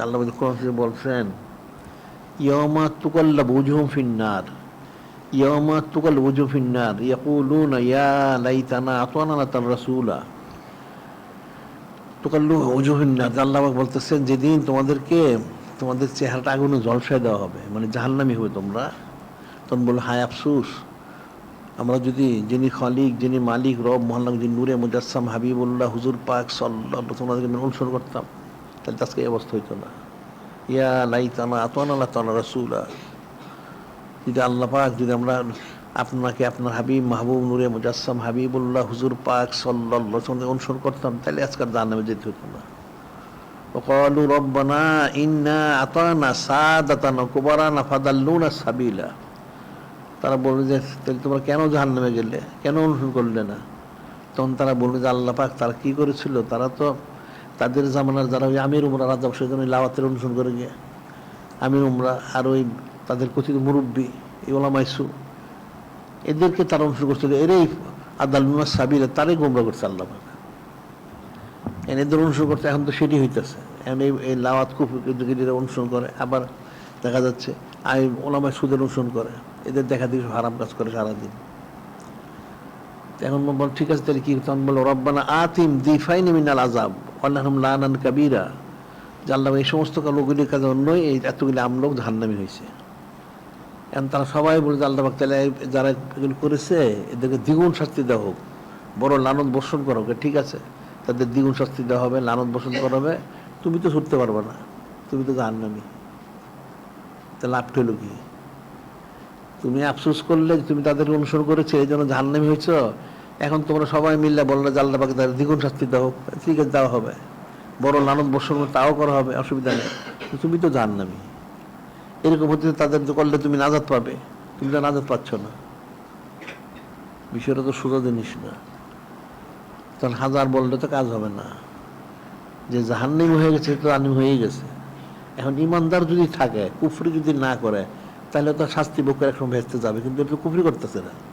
আল্লাহ বলছেন ইয়মা তুকাল্লা বুঝুম ফিন্নার। ইয়মা তুকাল বুঝুম ফিন্নার। ইয়াকুলুনা, ইয়া লাইতানা আতানা তার রাসূলা। তুকাল্লু বুঝুম ফিন্নার। আল্লাহ বলতেছেন, যেদিন তোমাদেরকে, তোমাদের চেহারাটা আগুনে জলসায় দেওয়া হবে মানে জাহান্নামি হবে তোমরা। তখন বলল, হায় আফসুস, আমরা যদি যিনি খালিক, যিনি মালিক, রব মোহাল্লা যিনি নূরে মুজাসসাম হাবিবুল্লাহ, হুজুর পাক সাল্লাহ তোমাদেরকে অনুসরণ করতাম। তাহলে তো আজকে এই অবস্থা হইতো না ইয়া লাইতানা আতানা আল্লাহ তালা রাসূলা যদি আল্লাহ পাক যদি আমরা আপনাকে আপনার হাবিব মাহবুব নূরে মুজাসসাম হাবিবুল্লাহ হুজুর পাক সাল্লাহ অনুসরণ করতাম তাহলে আজকাল জাহান্নামে যেতে হতো না وقالوا ربنا إنا أطعنا سادتنا كبرانا فضلونا السبيلا তারা বলবে যে তাহলে তোমরা কেন জাহান নামে গেলে কেন অনুসরণ করলে না তখন তারা বলবে যে আল্লাহ পাক তারা কি করেছিল তারা তো তাদের জামানার যারা ওই আমির উমরা রাজা সেজন্য লাওয়াতের অনুসরণ করে গিয়ে। আমির উমরা আর ওই তাদের কথিত মুরব্বী, এই ওলামাইসু এদেরকে তারা অনুসরণ করছিল। এরাই আদালুনা সাবিলা, তারাই গোমরা করছে আল্লাহ এদের অনুসরণ করতে এখন তো সেটি হইতেছে। এখন এই লাওয়াত কুফিরা অনুসরণ করে। আবার দেখা যাচ্ছে আই ওলামায় সুদের অনুসরণ করে। এদের দেখা দেখি হারাম কাজ করে সারাদিন। এখন বল, ঠিক আছে, তাহলে কি তখন বলল রব্বানা আতিম দিফাইনি মিনাল আজাব আল্লাহম লানান কাবিরা জানলাম এই সমস্ত লোকগুলির কাজে অন্যই এই এতগুলি আমলোক জাহান্নামি হয়েছে এখন তারা সবাই বলে যে আল্লাহ তাহলে যারা এগুলো করেছে, এদেরকে দ্বিগুণ শাস্তি দেওয়া হোক। বড় লানত বর্ষণ করা হোক ঠিক আছে। তাদের দ্বিগুণ শাস্তি দেওয়া হবে, লানত বর্ষণ করা হবে। তুমি তো ছুটতে পারবে না, তুমি তো জাহান্নামি। তা লাভ হইল কি? তুমি আফসোস করলে তুমি তাদের অনুসরণ করেছ, এই জন্য জাহান্নামি হয়েছ? এখন তোমরা সবাই মিললে বললে আল্লাহ পাকে তাদের দ্বিগুণ শাস্তি দেওয়া হোক দেওয়া হবে। বড় লানত বর্ষণ তাও করা হবে, অসুবিধা নেই। তুমি তো জাহান্নামি। এরকম হতে তাদের তো করলে তুমি নাজাত পাবে। তুমি তো নাজাত পাচ্ছ না। বিষয়টা তো সোজা জিনিস না। তখন হাজার বললে তো কাজ হবে না। যে জাহান্নামি হয়ে গেছে তো আনি হয়েই গেছে। এখন ইমানদার যদি থাকে, কুফরি যদি না করে, তাহলে তো শাস্তি ভোগ করে একসময় ভেস্তে যাবে। কিন্তু এটা কুফরি করতেছে না।